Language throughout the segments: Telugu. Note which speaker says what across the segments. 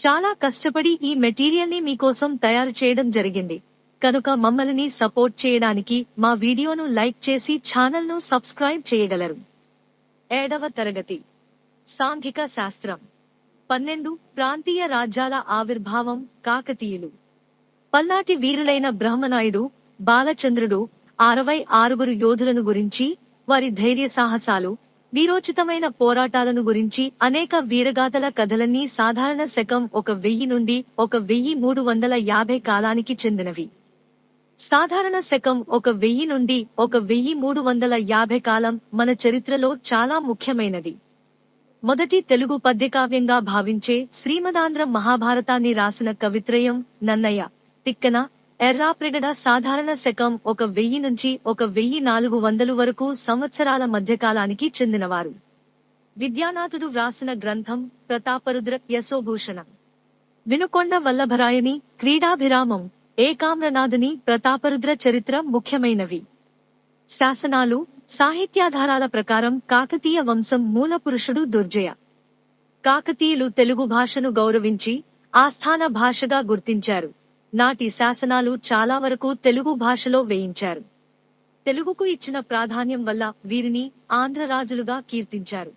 Speaker 1: చాలా కష్టపడి ఈ మెటీరియల్ని మీకోసం తయారు చేయడం జరిగింది. కనుక మమ్మల్ని సపోర్ట్ చేయడానికి మా వీడియోను లైక్ చేసి ఛానల్ను సబ్స్క్రైబ్ చేయగలరు. ఏడవ తరగతి. సాంఘిక శాస్త్రం. పన్నెండు ప్రాంతీయ రాజ్యాల ఆవిర్భావం కాకతీయులు. పల్నాటి వీరులైన బ్రహ్మనాయుడు బాలచంద్రుడు అరవై ఆరుగురు యోధులను గురించి వారి ధైర్య సాహసాలు వీరోచితమైన పోరాటాలను గురించి అనేక వీరగాథల కథలన్నీ సాధారణ శకం ఒక వెయ్యి నుండి ఒక వెయ్యి మూడు వందల యాభై కాలానికి చెందినవి. సాధారణ శకం ఒక వెయ్యి నుండి ఒక వెయ్యి మూడు వందల యాభై కాలం మన చరిత్రలో చాలా ముఖ్యమైనది. మొదటి తెలుగు పద్యకావ్యంగా భావించే శ్రీమదాంధ్ర మహాభారతాన్ని రాసిన కవిత్రయం నన్నయ్య తిక్కన ఎర్రాప్రిగడ సాధారణ శకం ఒక వెయ్యి నుంచి ఒక వెయ్యి నాలుగు వందలు వరకు సంవత్సరాల మధ్యకాలానికి చెందినవారు. విద్యానాథుడు వ్రాసిన గ్రంథం ప్రతాపరుద్ర యశోభూషణ. వినుకొండ వల్లభరాయుని క్రీడాభిరామం ఏకామ్రనాథుని ప్రతాపరుద్ర చరిత్ర ముఖ్యమైనవి. శాసనాలు సాహిత్యాధారాల ప్రకారం కాకతీయ వంశం మూలపురుషుడు దుర్జయ. కాకతీయులు తెలుగు భాషను గౌరవించి ఆస్థాన భాషగా గుర్తించారు. నాటి శాసనాలు చాలా వరకు తెలుగు భాషలో వేయించారు. తెలుగుకు ఇచ్చిన ప్రాధాన్యం వల్ల వీరిని ఆంధ్రరాజులుగా కీర్తించారు.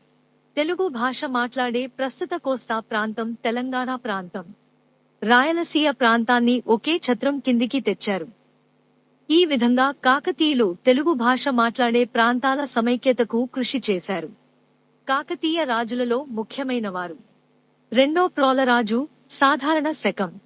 Speaker 1: తెలుగు భాష మాట్లాడే ప్రస్తుత కోస్తా ప్రాంతం తెలంగాణ ప్రాంతం. రాయలసీయ ప్రాంతాన్ని ఒకే ఛత్రం కిందికి తెచ్చారు. ఈ విధంగా కాకతీయులు తెలుగు భాష మాట్లాడే ప్రాంతాల సమైక్యతకు కృషి చేశారు. కాకతీయ రాజులలో ముఖ్యమైనవారు. రెండో ప్రోలరాజు సాధారణ శకం.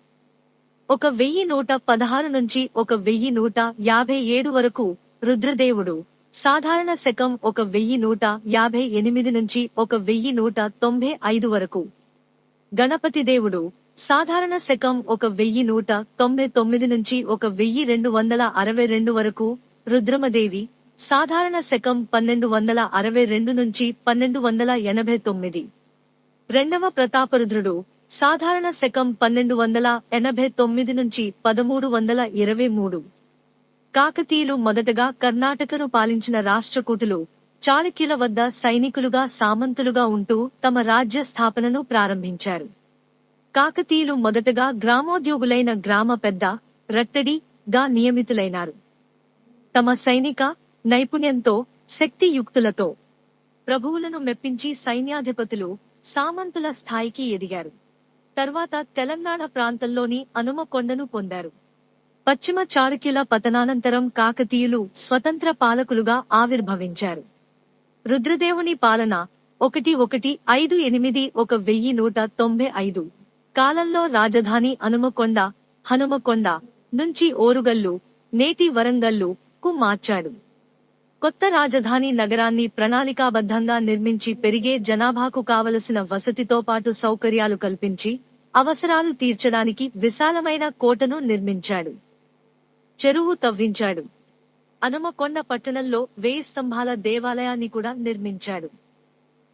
Speaker 1: ఒక వెయ్యి నూట పదహారు నుంచి ఒక వెయ్యి నూట యాభై ఏడు వరకు రుద్రదేవుడు. సాధారణ శకం ఒక వెయ్యి నూట యాభై ఎనిమిది నుంచి ఒక వెయ్యి నూట తొంభై ఐదు వరకు. గణపతి దేవుడు. సాధారణ శకం ఒక వెయ్యి నూట తొంభై తొమ్మిది నుంచి ఒక వెయ్యి రెండు వందల అరవై రెండు వరకు రుద్రమదేవి. సాధారణ శకం పన్నెండు వందల అరవై రెండు నుంచి పన్నెండు వందల ఎనభై తొమ్మిది. రెండవ ప్రతాపరుద్రుడు. సాధారణ శకం పన్నెండు వందల ఎనభై తొమ్మిది నుంచి పదమూడు వందల ఇరవై మూడు. కాకతీయులు మొదటగా కర్ణాటకను పాలించిన రాష్ట్రకూటులు చాళుక్యుల వద్ద సైనికులుగా సామంతులుగా ఉంటూ తమ రాజ్య స్థాపనను ప్రారంభించారు. కాకతీయులు మొదటగా గ్రామోద్యోగులైన గ్రామ పెద్ద రట్టడి గా నియమితులైనారు. తమ సైనిక నైపుణ్యంతో శక్తియుక్తులతో ప్రభువులను మెప్పించి సైన్యాధిపతులు సామంతుల స్థాయికి ఎదిగారు. తర్వాత తెలంగాణ ప్రాంతంలోని అనుమకొండను పొందారు. పశ్చిమ చాళుక్యుల పతనానంతరం కాకతీయులు స్వతంత్ర పాలకులుగా ఆవిర్భవించారు. రుద్రదేవుని పాలన ఒకటి ఒకటి ఐదు ఎనిమిది ఒక వెయ్యి నూట తొంభై ఐదు. కాలంలో రాజధాని అనుమకొండ హనుమకొండ నుంచి ఓరుగల్లు నేటి వరంగల్లు కు మార్చాడు. కొత్త రాజధాని నగరాన్ని ప్రణాళికాబద్ధంగా నిర్మించి పెరిగే జనాభాకు కావలసిన వసతితో పాటు సౌకర్యాలు కల్పించి అవసరాలు తీర్చడానికి విశాలమైన కోటను నిర్మించాడు. చెరువు తవ్వించాడు. అనుమకొండ పట్టణంలో వేయి స్తంభాల దేవాలయాన్ని కూడా నిర్మించాడు.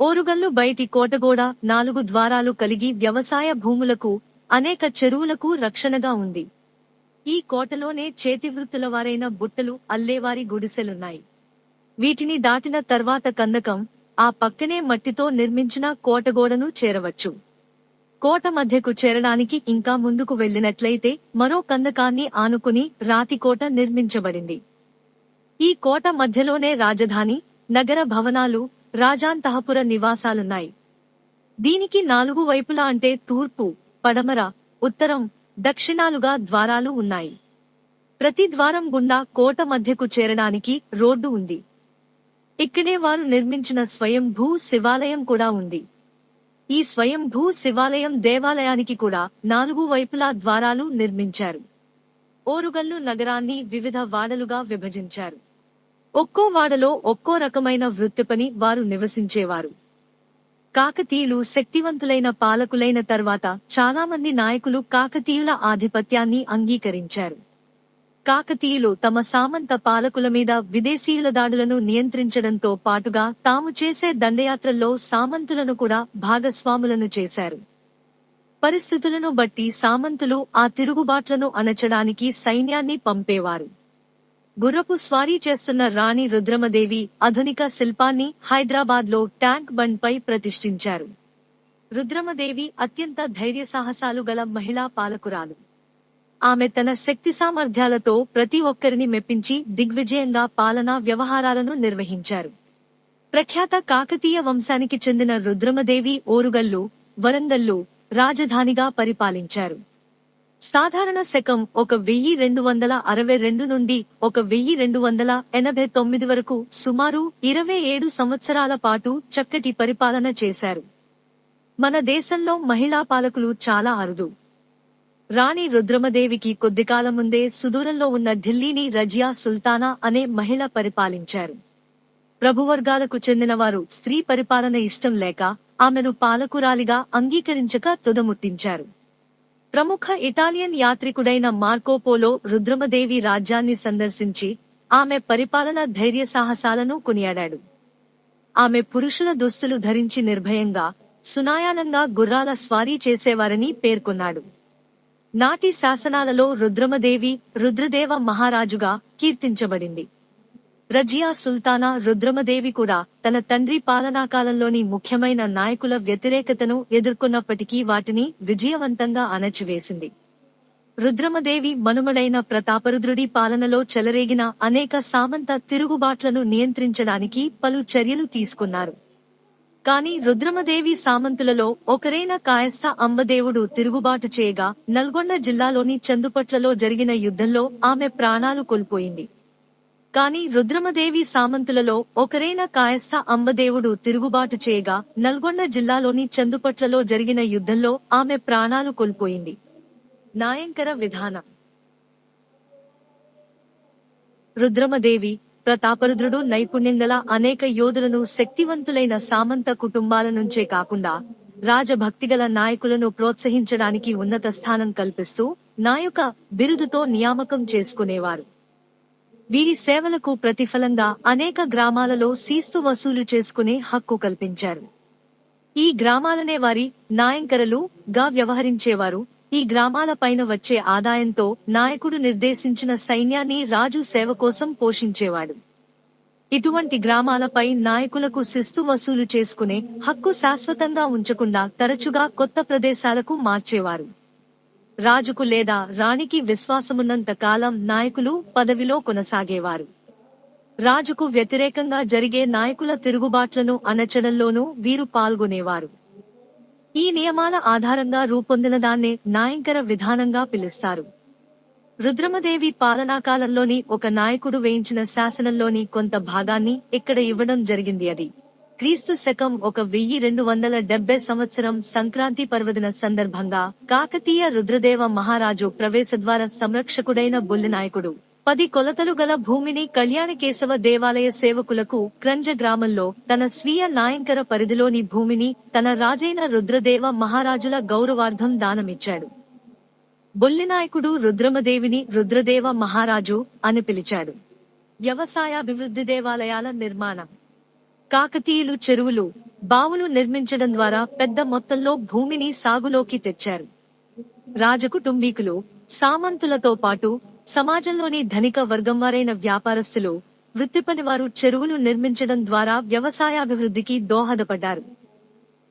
Speaker 1: ఓరుగల్లు బయటి కోటగోడ నాలుగు ద్వారాలు కలిగి వ్యవసాయ భూములకు అనేక చెరువులకు రక్షణగా ఉంది. ఈ కోటలోనే చేతివృత్తుల వారైన బుట్టలు అల్లేవారి గుడిసెలున్నాయి. వీటిని దాటిన తర్వాత కందకం ఆ పక్కనే మట్టితో నిర్మించిన కోటగోడను చేరవచ్చు. కోట మధ్యకు చేరడానికి ఇంకా ముందుకు వెళ్ళినట్లయితే మరో కందకాన్ని ఆనుకుని రాతికోట నిర్మించబడింది. ఈ కోట మధ్యలోనే రాజధాని నగర భవనాలు రాజాంతహపుర నివాసాలున్నాయి. దీనికి నాలుగు వైపులా అంటే తూర్పు పడమర ఉత్తరం దక్షిణాలుగా ద్వారాలు ఉన్నాయి. ప్రతి ద్వారం గుండా కోట మధ్యకు చేరడానికి రోడ్డు ఉంది. ఇక్కడే వారు నిర్మించిన స్వయంభూ శివాలయం కూడా ఉంది. ఈ స్వయంభూ శివాలయం దేవాలయానికి కూడా నాలుగు వైపులా ద్వారాలు నిర్మించారు. ఓరుగల్లు నగరాన్ని వివిధ వాడలుగా విభజించారు. ఒక్కో వాడలో ఒక్కో రకమైన వృత్తిపని వారు నివసించేవారు. కాకతీయులు శక్తివంతులైన పాలకులైన తర్వాత చాలామంది నాయకులు కాకతీయుల ఆధిపత్యాన్ని అంగీకరించారు. కాకతీయులు తమ సామంత పాలకుల మీద విదేశీయుల దాడులను నియంత్రించడంతో పాటుగా తాము చేసే దండయాత్రల్లో సామంతులను కూడా భాగస్వాములను చేశారు. పరిస్థితులను బట్టి సామంతులు ఆ తిరుగుబాట్లను అణచడానికి సైన్యాన్ని పంపేవారు. గుర్రపు స్వారీ చేస్తున్న రాణి రుద్రమదేవి ఆధునిక శిల్పాన్ని హైదరాబాద్లో ట్యాంక్ బండ్ పై ప్రతిష్ఠించారు. రుద్రమదేవి అత్యంత ధైర్య సాహసాలు గల మహిళా పాలకురాలు. ఆమె తన శక్తి సామర్థ్యాలతో ప్రతి ఒక్కరిని మెప్పించి దిగ్విజయంగా పాలనా వ్యవహారాలను నిర్వహించారు. ప్రఖ్యాత కాకతీయ వంశానికి చెందిన రుద్రమదేవి ఓరుగల్లు వరంగల్లు రాజధానిగా పరిపాలించారు. సాధారణ శకం ఒక వెయ్యి రెండు వందల అరవై రెండు నుండి ఒక వెయ్యి రెండు వందల ఎనభై తొమ్మిది వరకు సుమారు ఇరవై ఏడు సంవత్సరాల పాటు చక్కటి పరిపాలన చేశారు. మన దేశంలో మహిళా పాలకులు చాలా అరుదు. రాణి రుద్రమదేవికి కొద్దికాలం ముందే సుదూరంలో ఉన్న ఢిల్లీని రజియా సుల్తానా అనే మహిళ పరిపాలించారు. ప్రభువర్గాలకు చెందినవారు స్త్రీ పరిపాలన ఇష్టం లేక ఆమెను పాలకురాలిగా అంగీకరించక తుదముట్టించారు. ప్రముఖ ఇటాలియన్ యాత్రికుడైన మార్కోపోలో రుద్రమదేవి రాజ్యాన్ని సందర్శించి ఆమె పరిపాలన ధైర్య సాహసాలను కొనియాడాడు. ఆమె పురుషుల దుస్తులు ధరించి నిర్భయంగా సునాయానంగా గుర్రాల స్వారీ చేసేవారని పేర్కొన్నాడు. నాటి శాసనాలలో రుద్రమదేవి రుద్రదేవ మహారాజుగా కీర్తించబడింది. రజియా సుల్తానా రుద్రమదేవి కూడా తన తండ్రి పాలనాకాలంలోని ముఖ్యమైన నాయకుల వ్యతిరేకతను ఎదుర్కొన్నప్పటికీ వాటిని విజయవంతంగా అణచివేసింది. రుద్రమదేవి మనుమడైన ప్రతాపరుద్రుడి పాలనలో చెలరేగిన అనేక సామంత తిరుగుబాట్లను నియంత్రించడానికి పలు చర్యలు తీసుకున్నారు. కాని రుద్రమదేవి సామంతులలో ఒకరైన కాయస్థ అంబదేవుడు తిరుగుబాటు చేయగా నల్గొండ జిల్లాలోని చందుపట్లలో జరిగిన యుద్ధంలో ఆమె ప్రాణాలు కోల్పోయింది. కాని రుద్రమదేవి సామంతులలో ఒకరైన కాయస్థ అంబదేవుడు తిరుగుబాటు చేయగా నల్గొండ జిల్లాలోని చందుపట్లలో జరిగిన యుద్ధంలో ఆమె ప్రాణాలు కోల్పోయింది. నాయంకర విధానం. రుద్రమదేవి ప్రతాపరుద్రుడు నైపుణ్యం గల అనేక యోధులను శక్తివంతులైన సామంత కుటుంబాల నుంచే కాకుండా రాజభక్తిగల నాయకులను ప్రోత్సహించడానికి ఉన్నత స్థానం కల్పిస్తూ నాయక బిరుదుతో నియామకం చేసుకునేవారు. వీరి సేవలకు ప్రతిఫలంగా అనేక గ్రామాలలో శీస్తు వసూలు చేసుకునే హక్కు కల్పించారు. ఈ గ్రామాలనే వారి నాయంకరలు గా వ్యవహరించేవారు. ఈ గ్రామాల పైన వచ్చే ఆదాయంతో నాయకుడు నిర్దేశించిన సైన్యాన్ని రాజు సేవ కోసం పోషించేవాడు. ఇటువంటి గ్రామాలపై నాయకులకు శిస్తు వసూలు చేసుకునే హక్కు శాశ్వతంగా ఉంచకుండా తరచుగా కొత్త ప్రదేశాలకు మార్చేవారు. రాజుకు లేదా రాణికి విశ్వాసమున్నంత కాలం నాయకులు పదవిలో కొనసాగేవారు. రాజుకు వ్యతిరేకంగా జరిగే నాయకుల తిరుగుబాట్లను అణచడంలోనూ వీరు పాల్గొనేవారు. ఈ నియమాల ఆధారంగా రూపొందిన దాన్నే నాయంకర విధానంగా పిలుస్తారు. రుద్రమదేవి పాలనాకాలంలోని ఒక నాయకుడు వేయించిన శాసనంలోని కొంత భాగాన్ని ఇక్కడ ఇవ్వడం జరిగింది అది. క్రీస్తు శకం ఒక వెయ్యి రెండు వందల డెబ్బై సంవత్సరం సంక్రాంతి పర్వదిన సందర్భంగా కాకతీయ రుద్రదేవ మహారాజు ప్రవేశద్వార సంరక్షకుడైన బుల్లినాయకుడు. పది కొలతలు గల భూమిని కళ్యాణకేశవ దేవాలయ సేవకులకు క్రంజ గ్రామంలో తన స్వీయ నాయంకర పరిధిలోని భూమిని తన రాజైన రుద్రదేవ మహారాజుల గౌరవార్థం దానమిచ్చాడు. బొల్లినాయకుడు రుద్రమదేవిని రుద్రదేవ మహారాజు అని పిలిచాడు. వ్యవసాయాభివృద్ధి దేవాలయాల నిర్మాణం. కాకతీయులు చెరువులు బావులు నిర్మించడం ద్వారా పెద్ద మొత్తంలో భూమిని సాగులోకి తెచ్చారు. రాజకుటుంబీకులు సామంతులతో పాటు సమాజంలోని ధనిక వర్గం వారైన వ్యాపారస్తులు వృత్తిపని వారు చెరువులు నిర్మించడం ద్వారా వ్యవసాయాభివృద్ధికి దోహదపడ్డారు.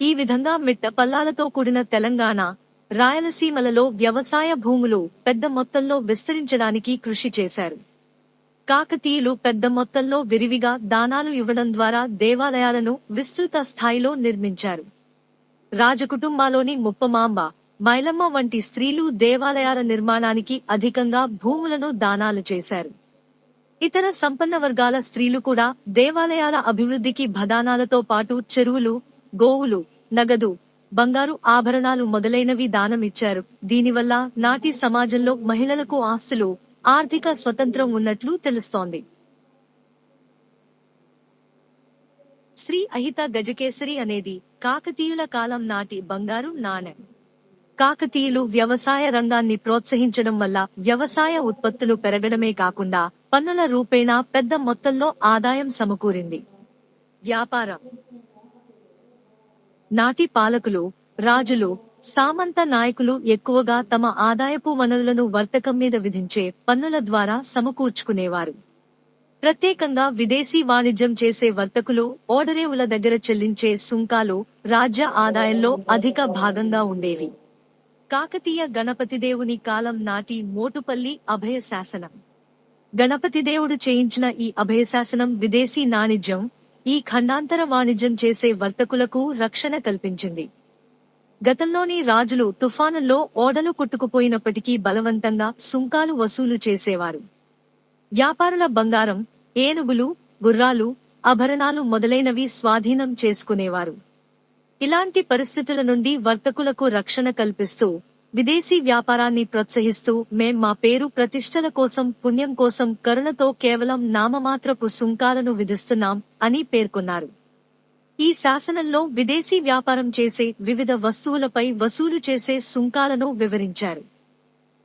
Speaker 1: ఈ విధంగా మిట్ట పల్లాలతో కూడిన తెలంగాణ రాయలసీమలలో వ్యవసాయ భూములు పెద్ద మొత్తంలో విస్తరించడానికి కృషి చేశారు. కాకతీయులు పెద్ద మొత్తంలో విరివిగా దానాలు ఇవ్వడం ద్వారా దేవాలయాలను విస్తృత స్థాయిలో నిర్మించారు. రాజకుటుంబాలోని ముప్పమాంబ మైలమ్మ వంటి స్త్రీలు దేవాలయాల నిర్మాణానికి అధికంగా భూములను దానాలు చేశారు. ఇతర సంపన్న వర్గాల స్త్రీలు కూడా దేవాలయాల అభివృద్ధికి భదానాలతో పాటు చెరువులు గోవులు నగదు బంగారు ఆభరణాలు మొదలైనవి దానమిచ్చారు. దీనివల్ల నాటి సమాజంలో మహిళలకు ఆస్తులు ఆర్థిక స్వతంత్రం ఉన్నట్లు తెలుస్తోంది. శ్రీ అహిత గజకేసరి అనేది కాకతీయుల కాలం నాటి బంగారు నాణెం. కాకతీయులు వ్యవసాయ రంగాన్ని ప్రోత్సహించడం వల్ల వ్యవసాయ ఉత్పత్తులు పెరగడమే కాకుండా పన్నుల రూపేణా పెద్ద మొత్తంలో ఆదాయం సమకూరింది. వ్యాపారం. నాటి పాలకులు రాజులు సామంత నాయకులు ఎక్కువగా తమ ఆదాయపు వనరులను వర్తకం మీద విధించే పన్నుల ద్వారా సమకూర్చుకునేవారు. ప్రత్యేకంగా విదేశీ వాణిజ్యం చేసే వర్తకులు ఓడరేవుల దగ్గర చెల్లించే సుంకాలు రాజ్య ఆదాయంలో అధిక భాగంగా ఉండేవి. కాకతీయ గణపతిదేవుని కాలం నాటి మోటుపల్లి అభయ శాసనం. గణపతిదేవుడు చేయించిన ఈ అభయశాసనం విదేశీ నాణిజ్యం ఈ ఖండాంతర వాణిజ్యం చేసే వర్తకులకు రక్షణ కల్పించింది. గతంలోని రాజులు తుఫానుల్లో ఓడలు కొట్టుకుపోయినప్పటికీ బలవంతంగా సుంకాలు వసూలు చేసేవారు. వ్యాపారుల బంగారం ఏనుగులు గుర్రాలు ఆభరణాలు మొదలైనవి స్వాధీనం చేసుకునేవారు. ఇలాంటి పరిస్థితుల నుండి వర్తకులకు రక్షణ కల్పిస్తూ విదేశీ వ్యాపారాన్ని ప్రోత్సహిస్తూ మేం మా పేరు ప్రతిష్టల కోసం పుణ్యం కోసం కరుణతో కేవలం నామమాత్రపు సుంకాలను విధిస్తున్నాం అని పేర్కొన్నారు. ఈ శాసనంలో విదేశీ వ్యాపారం చేసే వివిధ వస్తువులపై వసూలు చేసే సుంకాలను వివరించారు.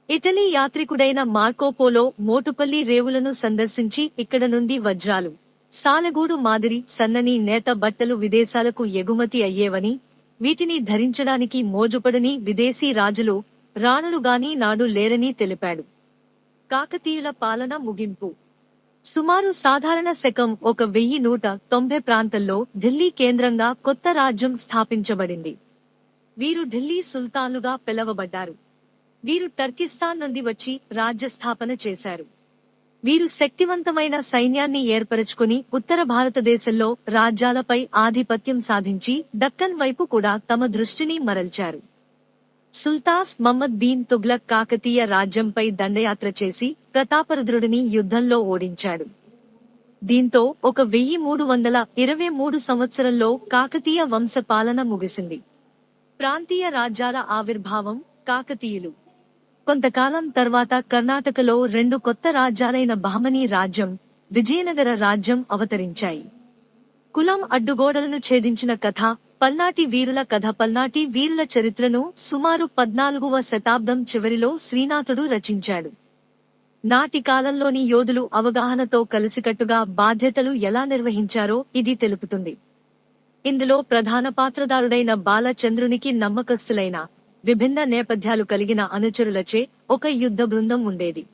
Speaker 1: ఇటలీ యాత్రికుడైన మార్కోపోలో మోటుపల్లి రేవులను సందర్శించి ఇక్కడ నుండి వజ్రాలు సాలెగూడు మాదిరి సన్నని నేత బట్టలు విదేశాలకు ఎగుమతి అయ్యేవని వీటిని ధరించడానికి మోజుపడని విదేశీ రాజులు రాణులుగాని నాడు లేరని తెలిపాడు. కాకతీయుల పాలన ముగింపు. సుమారు సాధారణ శకం ఒక వెయ్యి నూట తొంభై ప్రాంతంలో ఢిల్లీ కేంద్రంగా కొత్త రాజ్యం స్థాపించబడింది. వీరు ఢిల్లీ సుల్తాన్లుగా పిలవబడ్డారు. వీరు టర్కిస్తాన్ నుండి వచ్చి రాజ్యస్థాపన చేశారు. వీరు శక్తివంతమైన సైన్యాన్ని ఏర్పరచుకుని ఉత్తర భారతదేశంలో రాజ్యాలపై ఆధిపత్యం సాధించి దక్కన్ వైపు కూడా తమ దృష్టిని మరల్చారు. సుల్తాస్ మహమ్మద్ బీన్ తుగ్లక్ కాకతీయ రాజ్యంపై దండయాత్ర చేసి ప్రతాపరుద్రుడిని యుద్ధంలో ఓడించాడు. దీంతో ఒక వెయ్యి మూడు వందల ఇరవై మూడు సంవత్సరంలో కాకతీయ వంశపాలన ముగిసింది. ప్రాంతీయ రాజ్యాల ఆవిర్భావం కాకతీయులు. కొంతకాలం తర్వాత కర్ణాటకలో రెండు కొత్త రాజ్యాలైన బహమనీ రాజ్యం విజయనగర రాజ్యం అవతరించాయి. కులం అడ్డుగోడలను ఛేదించిన కథ పల్నాటి వీరుల కథ పల్నాటి వీరుల చరిత్రను సుమారు పద్నాలుగవ శతాబ్దం చివరిలో శ్రీనాథుడు రచించాడు. నాటి కాలంలోని యోధులు అవగాహనతో కలిసికట్టుగా బాధ్యతలు ఎలా నిర్వహించారో ఇది తెలుపుతుంది. ఇందులో ప్రధాన పాత్రదారుడైన బాలచంద్రునికి నమ్మకస్తులైన విభిన్న నేపథ్యాలు కలిగిన అనుచరులచే ఒక యుద్ధ బృందం ఉండేది.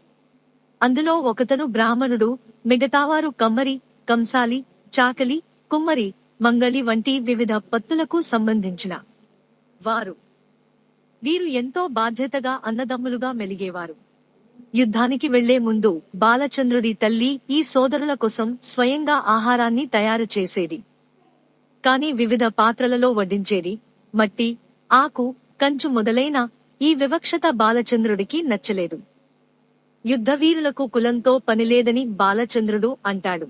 Speaker 1: అందులో ఒకతను బ్రాహ్మణుడు మిగతావారు కమ్మరి కంసాలి చాకలి కుమ్మరి మంగళి వంటి వివిధ పత్తులకు సంబంధించిన వారు. వీరు ఎంతో బాధ్యతగా అన్నదమ్ములుగా మెలిగేవారు. యుద్ధానికి వెళ్ళే ముందు బాలచంద్రుడి తల్లి ఈ సోదరుల కోసం స్వయంగా ఆహారాన్ని తయారు చేసేది. కాని వివిధ పాత్రలలో వడ్డించేది. మట్టి ఆకు కంచు మొదలైన ఈ వివక్షత బాలచంద్రుడికి నచ్చలేదు. యుద్ధవీరులకు కులంతో పనిలేదని బాలచంద్రుడు అంటాడు.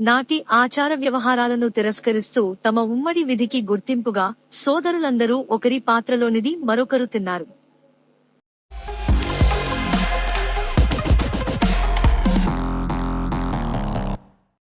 Speaker 1: నాటి ఆచార వ్యవహారాలను తిరస్కరిస్తూ తమ ఉమ్మడి విధికి గుర్తింపుగా సోదరులందరూ ఒకరి పాత్రలోనిది మరొకరు తిన్నారు.